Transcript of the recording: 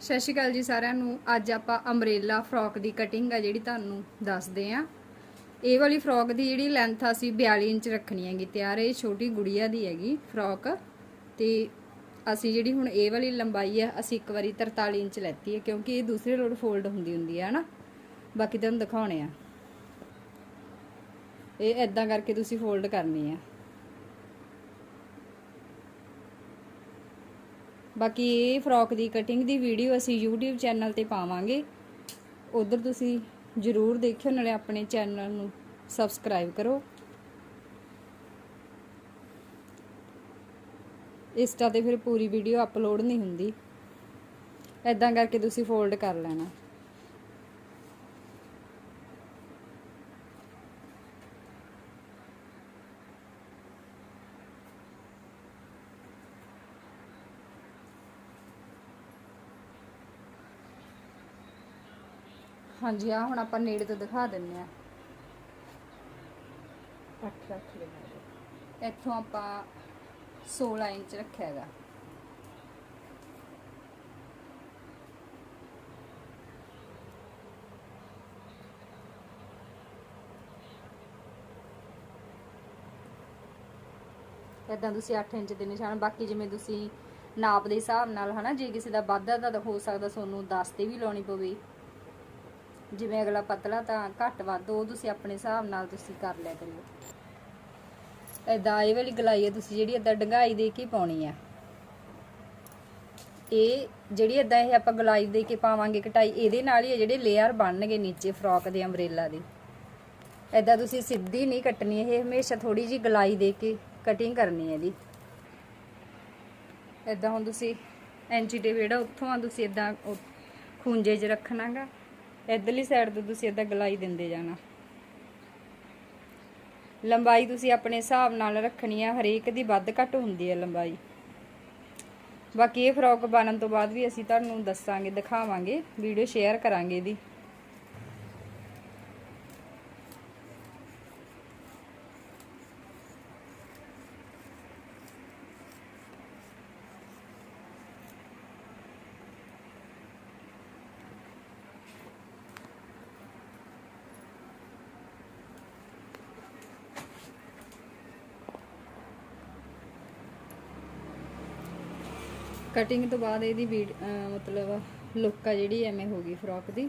ਸਤਿ ਸ਼੍ਰੀ ਅਕਾਲ ਜੀ ਸਾਰਿਆਂ ਨੂੰ। ਅੱਜ ਆਪਾਂ ਅੰਬ੍ਰੇਲਾ ਫਰੋਕ ਦੀ ਕਟਿੰਗ ਆ ਜਿਹੜੀ ਤੁਹਾਨੂੰ ਦੱਸਦੇ ਆ। ਇਹ ਵਾਲੀ ਫਰੋਕ ਦੀ ਜਿਹੜੀ ਲੈਂਥ ਆ ਅਸੀਂ 42 ਇੰਚ ਰੱਖਣੀ ਹੈਗੀ, ਤਿਆਰ ਇਹ ਛੋਟੀ ਗੁੜੀਆ ਦੀ ਹੈਗੀ ਫਰੋਕ। ਤੇ ਅਸੀਂ ਜਿਹੜੀ ਹੁਣ ਇਹ ਵਾਲੀ ਲੰਬਾਈ ਆ, ਅਸੀਂ ਇੱਕ ਵਾਰੀ 43 ਇੰਚ ਲੈਤੀ ਹੈ, ਕਿਉਂਕਿ ਇਹ ਦੂਸਰੇ ਲੋਡ ਫੋਲਡ ਹੁੰਦੀ ਹੁੰਦੀ ਹੈ ਨਾ ਬਾਕੀ ਤੁਹਾਨੂੰ ਦਿਖਾਉਣੇ ਆ। ਇਹ ਐਦਾਂ ਕਰਕੇ ਤੁਸੀਂ ਫੋਲਡ ਕਰਨੀ ਆ। ਬਾਕੀ ਇਹ ਫਰੋਕ ਦੀ ਕਟਿੰਗ ਦੀ ਵੀਡੀਓ ਅਸੀਂ YouTube ਚੈਨਲ ਤੇ ਪਾਵਾਂਗੇ। ਉਧਰ ਤੁਸੀਂ ਜਰੂਰ ਦੇਖਿਓ, ਨਾਲੇ ਆਪਣੇ ਚੈਨਲ ਨੂੰ ਸਬਸਕ੍ਰਾਈਬ ਕਰੋ। ਇੰਸਟਾ ਤੇ ਫਿਰ ਪੂਰੀ ਵੀਡੀਓ ਅਪਲੋਡ ਨਹੀਂ ਹੁੰਦੀ। ਐਦਾਂ ਕਰਕੇ ਤੁਸੀਂ ਫੋਲਡ ਕਰ ਲੈਣਾ। ਹਾਂਜੀ ਆ ਹੁਣ ਆਪਾਂ ਨੇੜੇ ਤੋਂ ਦਿਖਾ ਦਿੰਨੇ ਆ ਅੱਠ ਰੱਖ ਲੈਣਾ ਇੱਥੋਂ ਆਪਾਂ 16 ਇੰਚ ਰੱਖਿਆ ਹੈਗਾ। ਇਦਾਂ ਤੁਸੀਂ 8 ਇੰਚ ਦੇ ਨਿਸ਼ਾਨ ਬਾਕੀ ਜਿਵੇਂ ਤੁਸੀਂ ਨਾਪ ਦੇ ਹਿਸਾਬ ਨਾਲ ਹਨਾ ਜੇ ਕਿਸੇ ਦਾ ਵਾਧਾ ਤਾਂ ਹੋ ਸਕਦਾ ਤੁਹਾਨੂੰ 10 ਤੇ ਵੀ ਲਾਉਣੀ ਪਵੇ। ਜਿਵੇਂ ਅਗਲਾ ਪਤਲਾ ਤਾਂ ਘੱਟ ਵੱਧ, ਉਹ ਤੁਸੀਂ ਆਪਣੇ ਹਿਸਾਬ ਨਾਲ ਤੁਸੀਂ ਕਰ ਲਿਆ ਕਰਿਓ। ਇਦਾਂ ਇਹ ਵਾਲੀ ਗਲਾਈ ਹੈ ਤੁਸੀਂ ਜਿਹੜੀ ਇਦਾਂ ਡੰਗਾਈ ਦੇ ਕੇ ਪਾਉਣੀ ਆ। ਇਹ ਜਿਹੜੀ ਇਦਾਂ ਇਹ ਆਪਾਂ ਗਲਾਈ ਦੇ ਕੇ ਪਾਵਾਂਗੇ ਕਟਾਈ, ਇਹਦੇ ਨਾਲ ਹੀ ਜਿਹੜੇ ਲੇਅਰ ਬਣਨਗੇ ਨੀਚੇ ਫਰੋਕ ਦੇ ਅੰਬ੍ਰੇਲਾ ਦੇ। ਇਦਾਂ ਤੁਸੀਂ ਸਿੱਧੀ ਨਹੀਂ ਕੱਟਣੀ, ਇਹ ਹਮੇਸ਼ਾ ਥੋੜੀ ਜੀ ਗਲਾਈ ਦੇ ਕੇ ਕਟਿੰਗ ਕਰਨੀ ਹੈ ਇਹਦੀ। ਇਦਾਂ ਹੁਣ ਤੁਸੀਂ ਐਂਚੀ ਟੇਪ ਜਿਹੜਾ ਉੱਥੋਂ ਆ ਤੁਸੀਂ ਇਦਾਂ ਖੂੰਜੇ 'ਚ ਰੱਖਣਾਗਾ। ਇਧਰਲੀ ਸਾਈਡ ਤੋਂ ਤੁਸੀਂ ਇਦਾਂ ਗਲਾਈ ਦਿੰਦੇ ਜਾਣਾ। ਲੰਬਾਈ ਤੁਸੀਂ ਆਪਣੇ ਹਿਸਾਬ ਨਾਲ ਰੱਖਣੀ ਆ, ਹਰੇਕ ਦੀ ਵੱਧ ਘੱਟ ਹੁੰਦੀ ਹੈ ਲੰਬਾਈ। ਬਾਕੀ ਇਹ ਫਰੋਕ ਬਣਨ ਤੋਂ ਬਾਅਦ ਵੀ ਅਸੀਂ ਤੁਹਾਨੂੰ ਦੱਸਾਂਗੇ, ਦਿਖਾਵਾਂਗੇ, ਵੀਡੀਓ ਸ਼ੇਅਰ ਕਰਾਂਗੇ ਇਹਦੀ। ਕਟਿੰਗ ਤੋਂ ਬਾਅਦ ਇਹਦੀ ਵੀਡ- ਅਹ ਮਤਲਬ ਲੁੱਕ ਆ ਜਿਹੜੀ ਐਵੇਂ ਹੋ ਗਈ ਫਰੋਕ ਦੀ।